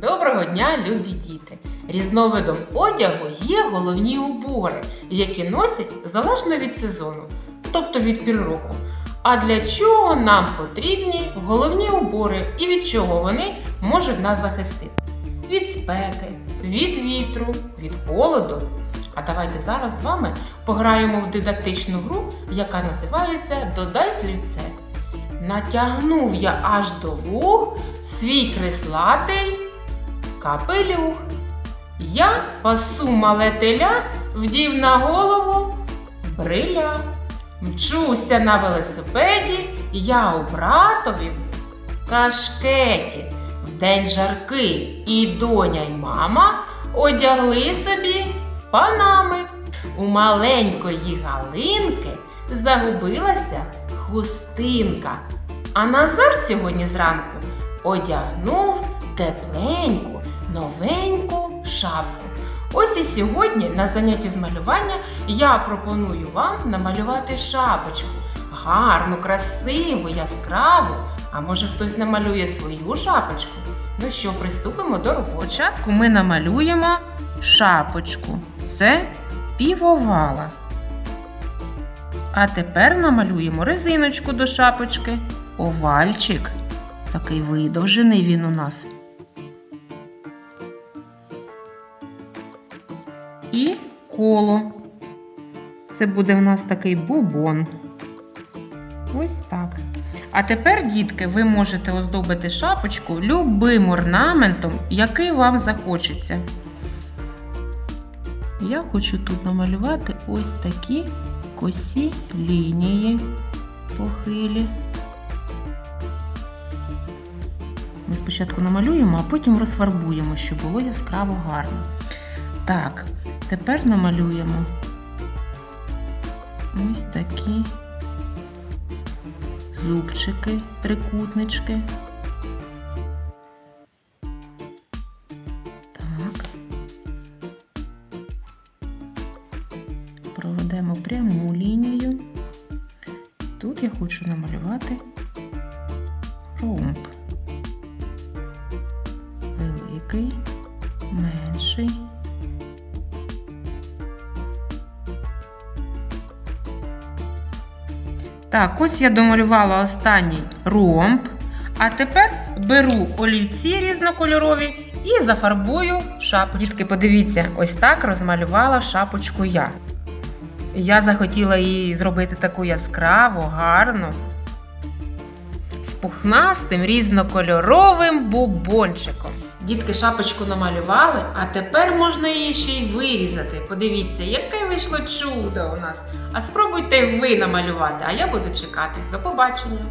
Доброго дня, любі діти! Різновидом одягу є головні убори, які носять залежно від сезону, тобто від пір року. А для чого нам потрібні головні убори і від чого вони можуть нас захистити? Від спеки, від вітру, від холоду. А давайте зараз з вами пограємо в дидактичну гру, яка називається Додай слівце. Натягнув я аж до вух свій креслатий капелюх. Я пасу мале теля, вдів на голову бриля. Мчуся на велосипеді, я у братові в кашкеті. Вдень жаркий і доня й мама одягли собі панами. У маленької галинки загубилася хустинка. А Назар сьогодні зранку одягнув тепленьку, новеньку шапку. Ось і сьогодні на занятті з малювання я пропоную вам намалювати шапочку. Гарну, красиву, яскраву. А може хтось намалює свою шапочку? Ну що, приступимо до роботи. Спочатку ми намалюємо шапочку. Це півовала. А тепер намалюємо резиночку до шапочки. Овальчик. Такий видовжений він у нас. І коло. Це буде в нас такий бубон. Ось так. А тепер, дітки, ви можете оздобити шапочку любим орнаментом, який вам захочеться. Я хочу тут намалювати ось такі косі лінії похилі. Ми спочатку намалюємо, а потім розфарбуємо, щоб було яскраво гарно. Так, тепер намалюємо ось такі зубчики, трикутнички. Так. Проведемо пряму лінію. Тут я хочу намалювати ромб. Великий, менший. Так, ось я домалювала останній ромб. А тепер беру олівці різнокольорові і зафарбую шапочку. Дітки, подивіться, ось так розмалювала шапочку я. Я захотіла її зробити таку яскраву, гарну, з пухнастим різнокольоровим бубончиком. Дітки шапочку намалювали, а тепер можна її ще й вирізати. Подивіться, яке вийшло чудо у нас. А спробуйте ви намалювати, а я буду чекати. До побачення!